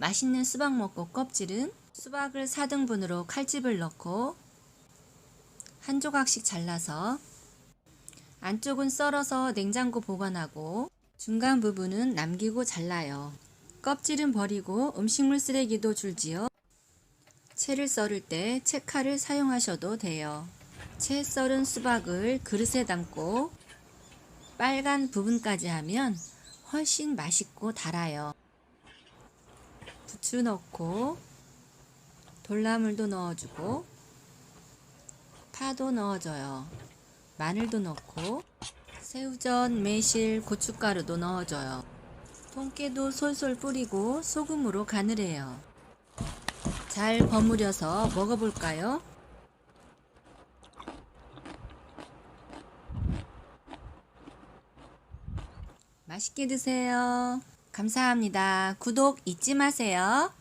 맛있는 수박 먹고 껍질은 수박을 4등분으로 칼집을 넣고 한 조각씩 잘라서 안쪽은 썰어서 냉장고 보관하고 중간 부분은 남기고 잘라요. 껍질은 버리고 음식물 쓰레기도 줄지요. 채를 썰을 때 채칼을 사용하셔도 돼요. 채 썰은 수박을 그릇에 담고 빨간 부분까지 하면 훨씬 맛있고 달아요. 부추 넣고 돌나물도 넣어주고 파도 넣어줘요. 마늘도 넣고 새우젓, 매실, 고춧가루도 넣어줘요. 통깨도 솔솔 뿌리고 소금으로 간을 해요. 잘 버무려서 먹어볼까요? 맛있게 드세요. 감사합니다. 구독 잊지 마세요.